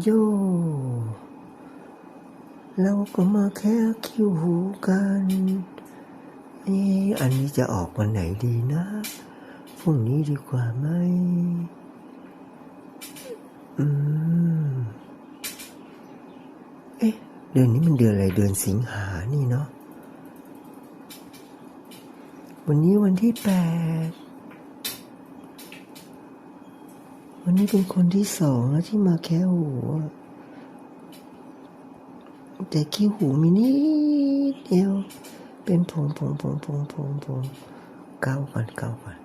โยเราก็มาแค่คิวหูกันเอะอันนี้จะออกวันไหนดีนะพรุ่งนี้ดีกว่าไหมอืม เอ๊ะ เดือนนี้มันเดือนอะไร เดือนสิงหานี่เนาะ วันนี้วันที่แปด วันนี้เป็นคนที่สองแล้วที่มาแค่หูแต่ขี้หูมีนิดเดียว เป็นผงผงผงผงผงผงเกาก่อนเกาก่อน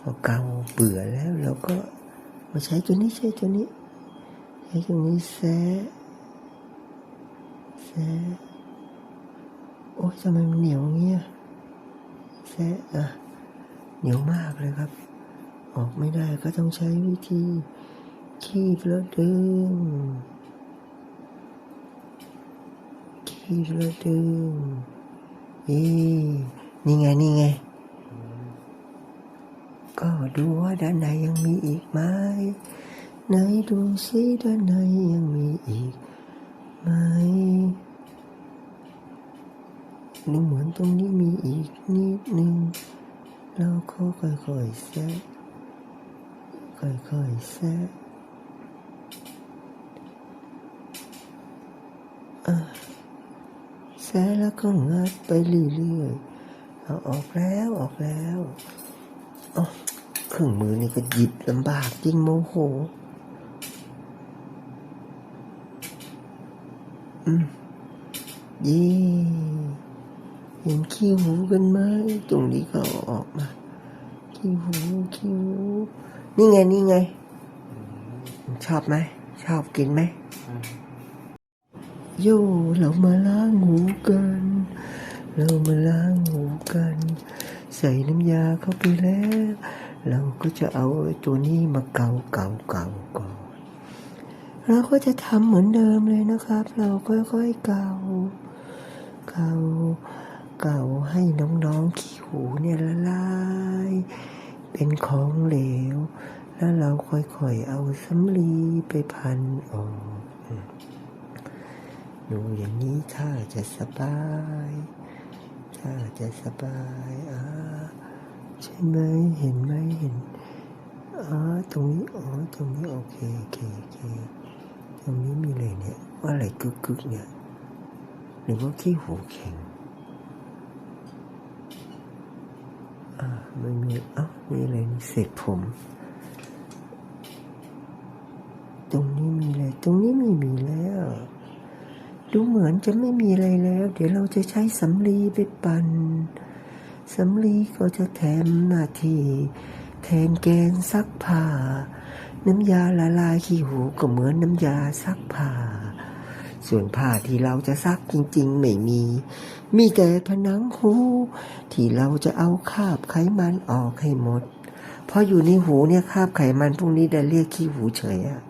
พอเกาเบื่อแล้วเราก็มาใช้ตัวนี้ใช้ตัวนี้ ใช้ตัวนี้แซะแซะโอ้ยทำไมมันเหนียวเงี้ยแซะอะเหนียวมากเลยครับ ออกไม่ได้ก็ต้องใช้วิธีคีบแล้วดึงคีบแล้วดึงอีนี่ไง นี่ไง ก็ดูว่าด้านในยังมีอีกไหมไหนดูสิด้านในยังมีอีกไหมดูเหมือนตรงนี้มีอีกนิดนึงเราก็ค่อยๆแซะ ค่อยๆแซะแซะแล้วก็งัดไปเรื่อยๆเอาออกแล้วออกแล้วอ๋อเครื่องมือนี่ก็หยิบลำบากยิ่งโมโห อืมยี่เห็นขี้หูกันไหมตรงนี้ก็อออกมาขี้หูขี้หู นี่ไงนี่ไง ชอบไหมชอบกินไหมโย่เรามาล้างหูกัน เรามาล้างหูกัน ใส่น้ำยาเข้าไปแล้ว เราก็จะเอาตัวนี้มาเกาเกาเกาก่อนเราก็จะทำเหมือนเดิมเลยนะครับ เราค่อยๆเกาเกาเกาให้น้องๆขี้หูเนี่ยละลาย เป็นของเหลว แล้วเราค่อยๆเอาสำลีไปพันออกอืมดูอย่างนี้ถ้าจะสบาย ถ้าจะสบายอ่าใช่ไหมเห็นไหมเห็นอ๋อตรงนี้อ๋อตรงนี้โอเคโอเคโอเคตรงนี้มีอะไรเนี่ยว่าอะไรกึกกึกเนี่ยหรือว่าขี้หูแข็งอ่าไม่มีเอ้า มีอะไรนี่เศษผม ตรงนี้มีอะไรตรงนี้ไม่มีแล้ว ดูเหมือนจะไม่มีอะไรแล้ว เดี๋ยวเราจะใช้สำลีไปปัน่นสำลีก็จะแทนหน้าที่แทนแกนซักผ้า น้ำยาละลายขี้หูก็เหมือนน้ำยาซักผ้า ส่วนผ้าที่เราจะซักจริงๆ ไม่มี มีแต่ผนังหู ที่เราจะเอาคราบไขมันออกให้หมด เพราะอยู่ในหูเนี่ยคราบไขมันพวกนี้ได้เรียกขี้หูเฉยอะ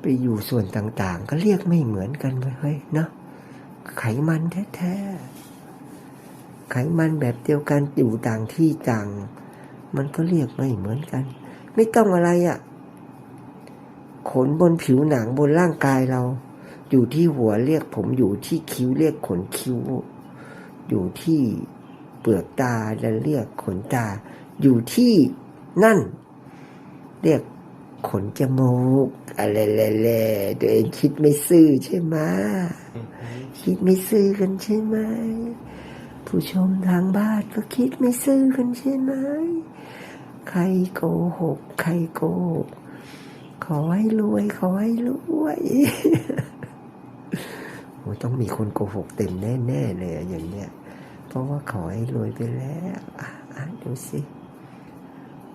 ไปอยู่ส่วนต่างๆ ก็เรียกไม่เหมือนกันเว้ยเฮ้ยเนาะไขมันแท้ๆไขมันแบบเดียวกันอยู่ต่างที่ต่าง มันก็เรียกไม่เหมือนกัน ไม่ต้องอะไรอะ่ะ ขนบนผิวหนังบนร่างกายเรา อยู่ที่หัวเรียกผมอยู่ที่คิ้วเรียกขนคิ้ว อยู่ที่เปลือกตาจะเรียกขนตา อยู่ที่นั่น เรียกขนจมูกอะไรแหละๆตัวเองคิดไม่ซื่อใช่ไหมคิดไม่ซื่อกันใช่ไหมผู้ชมทางบ้านก็คิดไม่ซื่อกันใช่ไหม ใครโกหก ใครโกหก ขอให้รวย ขอให้รวยโอ้ต้องมีคนโกหกเต็มแน่ๆเลยอะอย่างเนี้ย เพราะว่าขอให้รวยไปแล้วอะอะดูสิ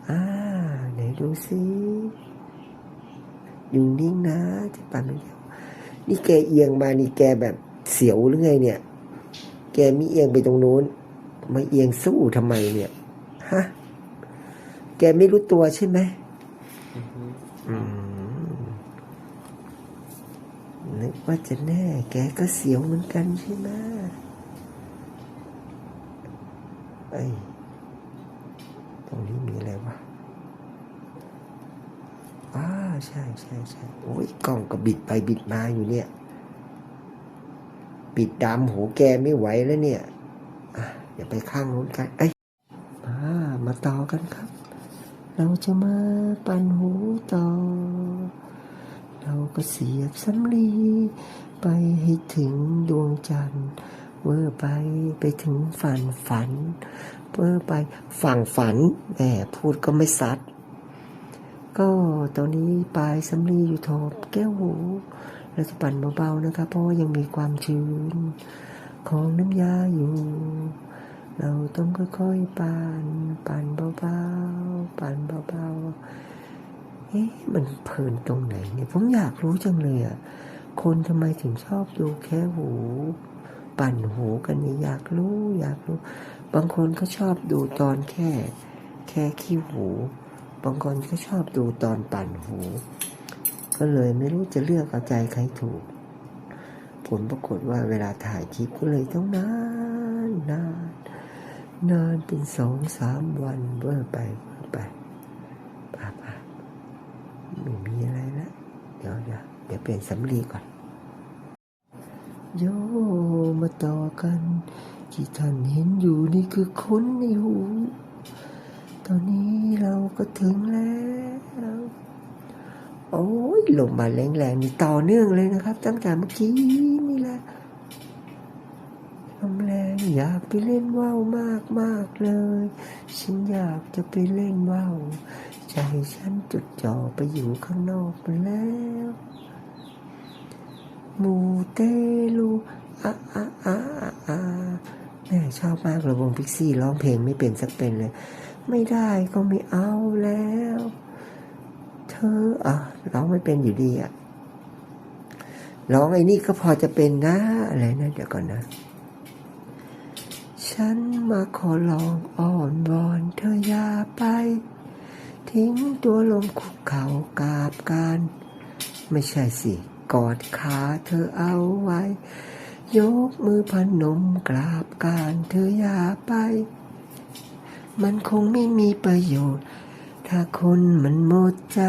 อ่าไหนดูสิอยู่นิ่งนะจะปันไม่เดียวนี่แกเอียงมานี่แกแบบเสียวหรือไงเนี่ย แกไม่เอียงไปตรงนู้นมาเอียงสู้ทำไมเนี่ยฮะแกไม่รู้ตัวใช่ไหมอืม นึกว่าจะแน่ แกก็เสียวเหมือนกันใช่ไหมไอ้ยตรงนี้มีอะไรวะอ่าใช่ใช่ใช่โอ้ยกล้องก็บิดไปบิดมาอยู่เนี่ยปิดดามหูแกไม่ไหวแล้วเนี่ยอะอย่าไปข้างนู้นกันเอ้ยมามาต่อกันครับ เราจะมาปั่นหูต่อ เราก็เสียบสำลีไปให้ถึงดวงจันทร์เมื่อไปไปถึงฝันฝันเมื่อไปฝั่งฝันแหมพูดก็ไม่ซัด ก็ตอนนี้ปลายสำลีอยู่ทอบแก้วหูเราจะปั่นเบาๆนะครับเพราะว่ายังมีความชื้นของน้ำยาอยู่ เราต้องค่อยๆปั่นปั่นเบาๆปั่นเบาๆ เอ๊ะมันเพลินตรงไหนเนี่ย ผมอยากรู้จังเลยอะ คนทำไมถึงชอบดูแค่หู ปั่นหูกันเนี่ยอยากรู้อยากรู้ บางคนก็ชอบดูตอนแค่ แค่ขี้หู บางคนก็ชอบดูตอนปั่นหู ก็เลยไม่รู้จะเลือกเอาใจใครถูก ผลปรากฏว่าเวลาถ่ายคลิปก็เลยต้องนานนานนานเป็นสองสามวันเบื่อไปเบื่อไปป่าป่า ไม่มีอะไรละเดี๋ยวเดี๋ยวเดี๋ยวเปลี่ยนสำลีก่อน โยมาต่อกัน ที่ท่านเห็นอยู่นี่คือคนในหู ตอนนี้เราก็ถึงแล้ว โอ้ยลมมาแรงๆนี่ต่อเนื่องเลยนะครับ ตั้งแต่เมื่อกี้นี่แหละลมแรงอยากไปเล่นว่าวมากมากๆเลย ฉันอยากจะไปเล่นว่าว ใจฉันจุดจ่อไปอยู่ข้างนอกไปแล้ว มูเตลูอะอะอะอะอะแม่ชอบมากเลยวงพิกซี่ร้องเพลงไม่เป็นสักเป็นเลย ไม่ได้ก็ไม่เอาแล้ว เธออะร้องไม่เป็นอยู่ดีอะร้องไอ้นี่ก็พอจะเป็นนะ อะไรนะ เดี๋ยวก่อนนะ ฉันมาขอลองอ้อนวอนเธออย่าไป ทิ้งตัวลงคุกเข่ากราบการ ไม่ใช่สิ กอดขาเธอเอาไว้ ยกมือพนมกราบการเธออย่าไป มันคงไม่มีประโยชน์ ถ้าคนมันหมดใจ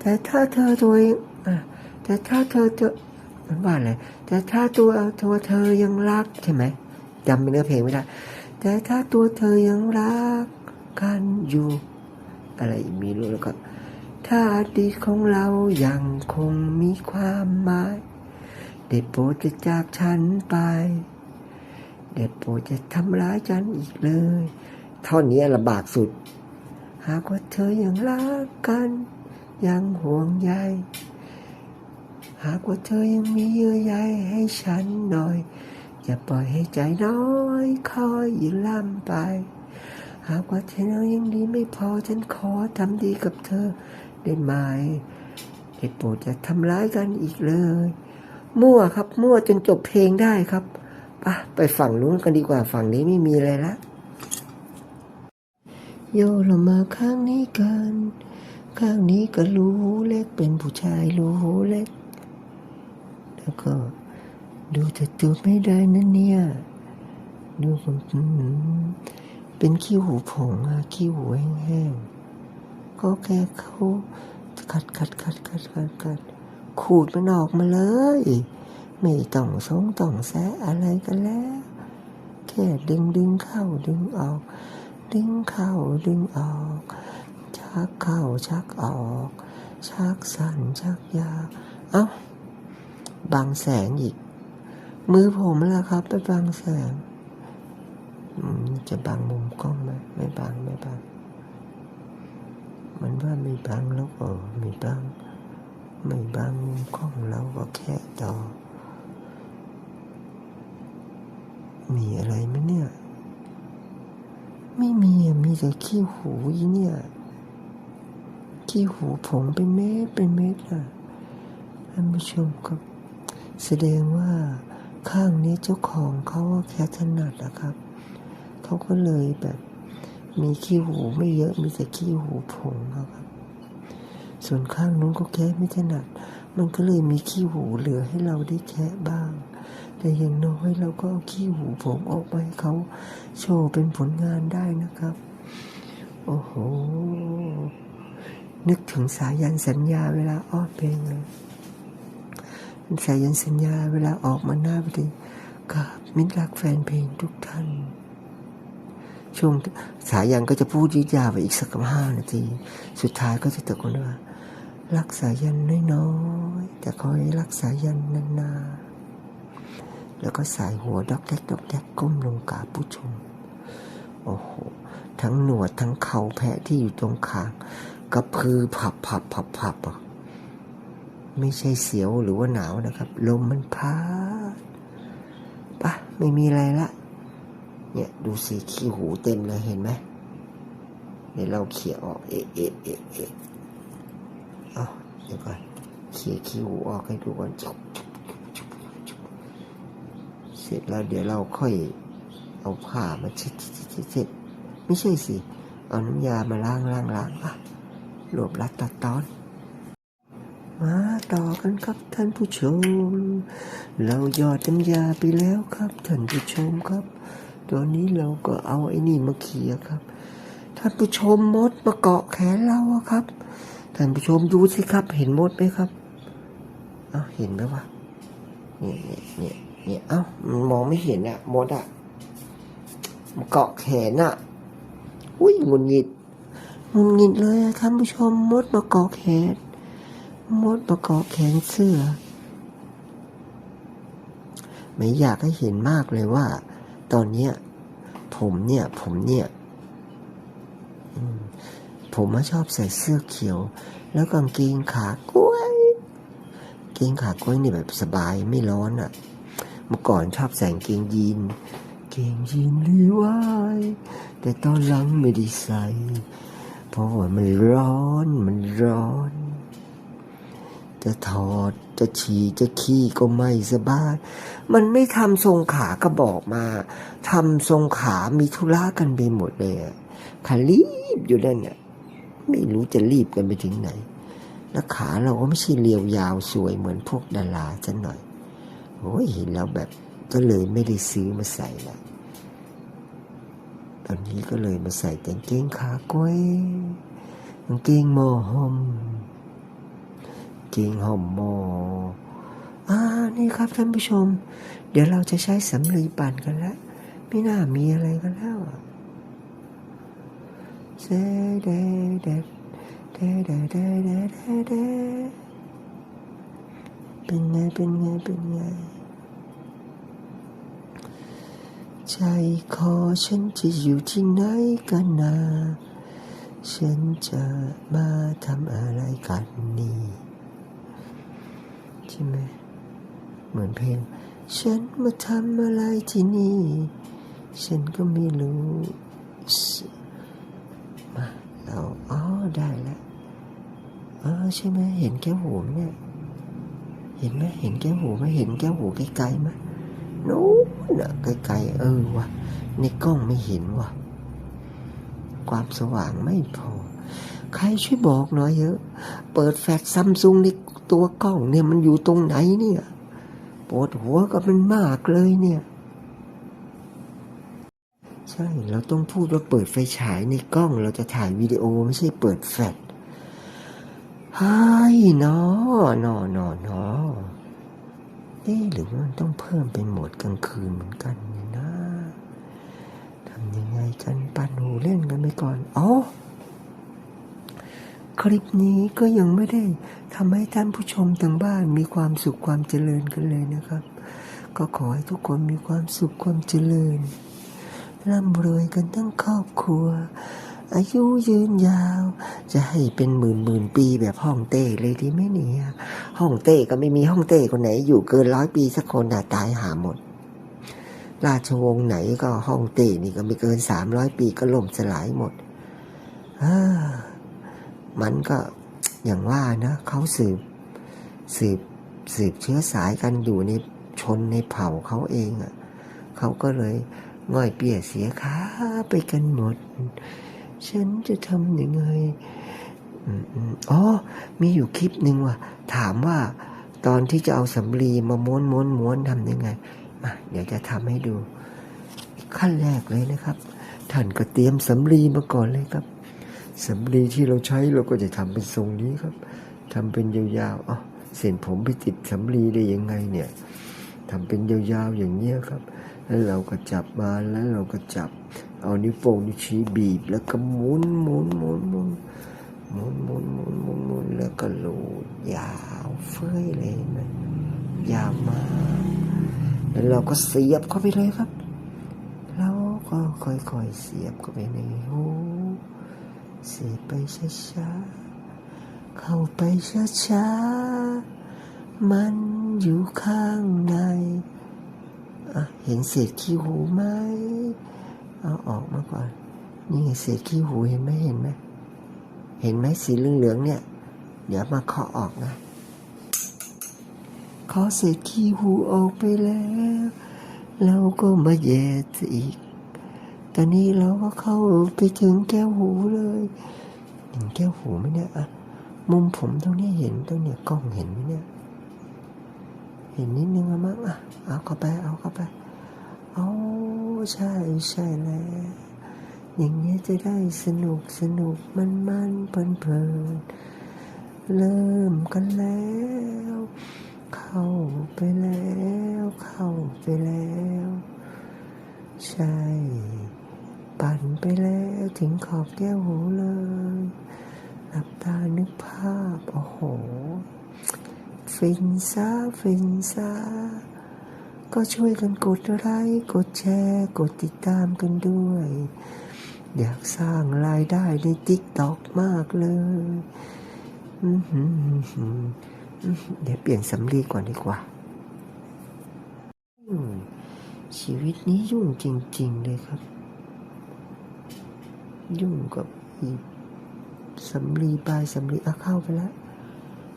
แต่ถ้าเธอตัวเองแต่ถ้าเธอตัวมันว่าอะไรแต่ถ้าตัวตัวเธอยังรักใช่ไหมจำเนื้อเพลงไม่ได้ แต่ถ้าตัวเธอยังรักกันอยู่ อะไรมีรู้แล้วก็ถ้าอดีตของเรายังคงมีความหมายได้โปรดจะจากฉันไปได้โปรดจะทำร้ายฉันอีกเลยเท่านี้ลำบากสุด หากว่าเธอยังรักกัน ยังห่วงใยหากว่าเธอยังมีเยื่อใยให้ฉันหน่อย อย่าปล่อยให้ใจน้อยคอยยืนล่ำไป หากว่าเธอยังดีไม่พอฉันขอทำดีกับเธอได้ไหมได้โปรดจะทำร้ายกันอีกเลย มั่วครับ มั่วจนจบเพลงได้ครับไปไปฝั่งนู้นกันดีกว่าฝั่งนี้ไม่มีอะไรละโยเรามาข้างนี้กัน ข้างนี้ก็รูหูเล็กเป็นผู้ชายรูหูเล็ก แล้วก็ ดูแต่ตัวไม่ได้นะเนี่ย ดูผมอืม เป็นขี้หูผงอะขี้หูแห้งๆ ก็แค่เขาคัดคัดคัดคัดคัดคัดขูดมันออกมาเลย ไม่ต้องสงต้องแซะอะไรกันแล้ว แค่ดึงดึงเข้าดึงออก ดึงเข้าดึงออก ชักเข้าชักออก ชักสั้นชักยาวเอ้าบังแสงอีก มือผมล่ะครับ ไปบังแสง จะบังมุมกล้องไหมไม่บังไม่บังมันว่าไม่บังแล้วก็ไม่บังไม่บังมุมกล้องเราก็แค่ต่อ มีอะไรไหมเนี่ย ไม่มีมีแต่ขี้หูอีเนี่ยขี้หูผมเป็นเม็ดเป็นเม็ดอะท่านผู้ชมครับ แสดงว่าข้างนี้เจ้าของเขาแค่ถนัดอะครับ เขาก็เลยแบบมีขี้หูไม่เยอะมีแต่ขี้หูผงอะครับ ส่วนข้างนู้นก็แค่ไม่ถนัด มันก็เลยมีขี้หูเหลือให้เราได้แคะบ้าง แต่อย่างน้อยเราก็เอาขี้หูผมออกไปให้เขาโชว์เป็นผลงานได้นะครับ โอ้โห นึกถึงสายันสัญญาเวลาออกเพลงเลยสายันสัญญาเวลาออกมาหน้าเวทีกับมิตรรักแฟนเพลงทุกท่าน ช่วงสายันก็จะพูดยืดยาวไปอีกสักห้านาที สุดท้ายก็จะตะโกนว่า รักสายันน้อยๆแต่ขอให้รักสายันนานๆแล้วก็สายหัวดอกแดกดอกแดกก้มลงกราบผู้ชม โอ้โห ทั้งหนวดทั้งเขาแพะที่อยู่ตรงคางกระพือผับผับผับผับอะไม่ใช่เสียวหรือว่าหนาวนะครับ ลมมันพัดปะไม่มีอะไรละ เนี่ยดูสีขี้หูเต็มเลยเห็นไหมเดี๋ยวเราเขี่ยออกเอะเอะเอะเอะเอาเดี๋ยวก่อนเขี่ยขี้หูออกให้ดูก่อนจบเสร็จแล้วเดี๋ยวเราค่อยเอาผ้ามาเช็ดเช็ดเช็ดไม่ใช่สิ เอาน้ำยามาล้างล้างล้างอะรวบรัดตัดตอน มาต่อกันครับท่านผู้ชม เราหยอดน้ำยาไปแล้วครับท่านผู้ชมครับ ตอนนี้เราก็เอาไอ้นี่มาเขี่ยครับท่านผู้ชมมดมาเกาะแขนเราอะครับท่านผู้ชมดูสิครับ เห็นมดไหมครับเอาเห็นไหมวะเนี่ยเนี่ยเนี่ยเนี่ยเอ้ามันมองไม่เห็นอะมดอะมาเกาะแขนอะอุ้ยงุนงิดงุนงิดเลยอะท่านผู้ชมมดมาเกาะแขน มดประกอบแขนเสื้อไม่อยากให้เห็นมากเลยว่า ตอนเนี้ยผมเนี่ย ผมเนี่ยอผมมาชอบใส่เสื้อเขียว แล้วกางเกงขากล้วยเกงขากล้วยนี่แบบสบายไม่ร้อนอะ่ะ เมื่อก่อนชอบใส่กางเกงยีน เกงยีนรีวายแต่ตอนหลังไม่ได้ใส่เพราะว่ามันร้อนมันร้อน จะถอด จะฉี่จะขี้ก็ไม่สบาย มันไม่ทำทรงขาก็บอกมาทำทรงขามีธุระกันไปหมดเลยอะขารีบอยู่นั่นเนี่ยไม่รู้จะรีบกันไปถึงไหน แล้วขาเราก็ไม่ใช่เรียวยาวสวยเหมือนพวกดาราจะหน่อยโอ้ยเห็นแล้วแบบก็เลยไม่ได้ซื้อมาใส่ละตอนนี้ก็เลยมาใส่แต่กางเกงขากล้วยกางเกงมอหอม จริงห่อมโมอ่านี่ครับท่านผู้ชม เดี๋ยวเราจะใช้สำลีปั่นกันแล้วไม่น่ามีอะไรกันแล้วเดเดเดเดเดเดเดเดเป็นไงเป็นไงเป็นไงใจคอฉันจะอยู่ที่ไหนกันนะฉันจะมาทำอะไรกันนี่ ช่ไหมเหมือนเพลง ฉันมาทำอะไรที่นี่ ฉันก็ไม่รู้ มาเราอ๋อได้แล้วอ๋อใช่ไหมเห็นแก้วหูไหมเนี่ยเห็นไหมเห็นแก้วหูไหมเห็นแก้วหูไกลๆไหมนู้นะไกลๆเออวะในกล้องไม่เห็นวะความสว่างไม่พอ ใครช่วยบอกหน่อยเยอะ เปิดแฟลชซัมซุงใน ตัวกล้องเนี่ยมันอยู่ตรงไหนเนี่ยปวดหัวกับมันมากเลยเนี่ย ใช่เราต้องพูดว่าเปิดไฟฉายในกล้องเราจะถ่ายวิดีโอไม่ใช่เปิดแฟลชไฮ้นอนอนอนอเอ๊หรือว่ามันต้องเพิ่มเป็นโหมดกลางคืนเหมือนกันเนี่ยนะทำยังไงกันปั่นหูเล่นกันไปก่อนอ๋อ คลิปนี้ก็ยังไม่ได้ทำให้ท่านผู้ชมทางบ้านมีความสุขความเจริญกันเลยนะครับ ก็ขอให้ทุกคนมีความสุขความเจริญร่ำรวยกันทั้งครอบครัว อายุยืนยาว จะให้เป็นหมื่นหมื่นปีแบบห้องเต้เลยดีไหมเนี่ยห้องเต้ก็ไม่มีห้องเต้คนไหน อยู่เกินร้อยปีสักคนน่ะตายหาหมด ราชวงศ์ไหนก็ห้องเต้นี่ก็ไม่เกินสามร้อยปีก็ล่มสลายหมดอ่า มันก็อย่างว่านะเขาสืบสืบสืบเชื้อสายกันอยู่ในชนในเผ่าเขาเองอะ่ะเขาก็เลยง่อยเปียเสียขาไปกันหมด ฉันจะทำยังไงอ๋อ มีอยู่คลิปหนึ่งว่ะ ถามว่าตอนที่จะเอาสำลีมาม้วนม้วนม้วนทำยังไงอะเดี๋ยวจะทำให้ดู ขั้นแรกเลยนะครับ ท่านก็เตรียมสำลีมาก่อนเลยครับ สำลีที่เราใช้เราก็จะทำเป็นทรงนี้ครับทำเป็นยาวๆอ๋อเส้นผมไปติดสำลีได้ยังไงเนี่ยทำเป็นยาวๆอย่างเนี้ยครับ แล้วเราก็จับมาแล้วเราก็จับ เอานิ้วโป้งนิ้วชี้บีบ แล้วก็หมุนหมุนหมุนหมุนหมุนหมุนหมุนหมุนหมุนแล้วก็ลูดยาวเฟ้ยเลยนะยาวมากแล้วเราก็เสียบเข้าไปเลยครับ แล้วก็ค่อยๆเสียบเข้าไปในหู เสีไปช้าๆ เข้าไปช้าๆ มันอยู่ข้างในเห็นเศษขี้หูไหม เอาออกมาก่อน นี่ไงเศษขี้หูเห็นไหมเห็นไหม เห็นไหมสีเหลืองๆเนี่ย เดี๋ยวมาเคาะออกนะเคาะเศษขี้หูออกไปแล้ว เราก็มาแย่อีก ตอนนี้เราก็เข้าไปถึงแก้วหูเลยเห็นแก้วหูไหมเนี่ยอะมุมผมตรงนี้เห็นตรงเนี้ยกล้องเห็นไหมเนี่ยเห็นนิดนึงอะมั้งอะเอาเข้าไปเอาเข้าไปเอาใช่ใช่แล้วอย่างเงี้ยจะได้สนุกสนุกมันมันเพลินเพลินเริ่มกันแล้ว เข้าไปแล้ว เข้าไปแล้ว ใช่ ปั่นไปแล้วถึงขอบแก้วหูเลย หลับตานึกภาพ โอ้โห ฟินซาฟินซาก็ช่วยกันกดไลค์กดแชร์ กดติดตามกันด้วย อยากสร้างรายได้ในติ๊กตอกมากเลยเดี๋ยวเปลี่ยนสำลีก่อนดีกว่า ชีวิตนี้ยุ่งจริง ๆ เลยครับ ยุ่งกับอีสำลีปลายสำลีอะเข้าไปแล้ว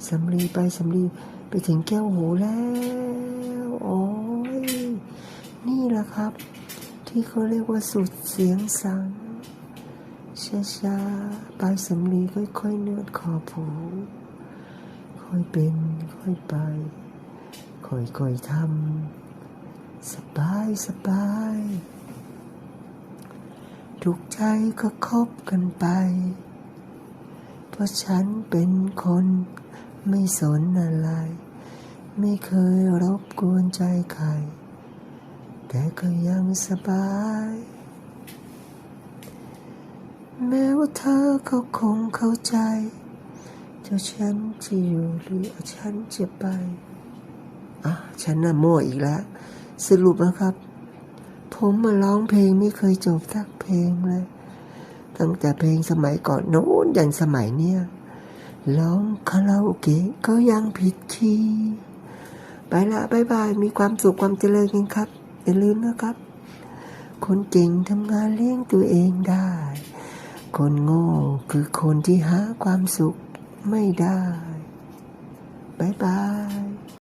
สำลีปลายสำลีไปถึงแก้วหูแล้วโอ้ยนี่แหละครับ ที่เขาเรียกว่าสุดเสียงสังช้าๆปลายสำลีค่อยๆเนื้อขอบหูค่อยเป็น ค่อยไป ค่อยๆทำสบายสบาย ทุกใจก็คบกันไป เพราะฉันเป็นคนไม่สนอะไร ไม่เคยรบกวนใจใคร แต่ก็ยังสบาย แม้ว่าเธอเขาคงเข้าใจจะฉันจะอยู่หรือฉันจะไปอะฉันน่ะมั่วอีกแล้ว สรุปนะครับ ผมมาร้องเพลงไม่เคยจบสักเพลงเลย ตั้งแต่เพลงสมัยก่อนโน้นยันสมัยเนี้ยร้องคาราโอเกะก็ยังผิดคีย์ไปละบายบายมีความสุขความเจริญกันครับอย่าลืมนะครับ คนเก่งทำงานเลี้ยงตัวเองได้ คนโง่คือคนที่หาความสุขไม่ได้บายบาย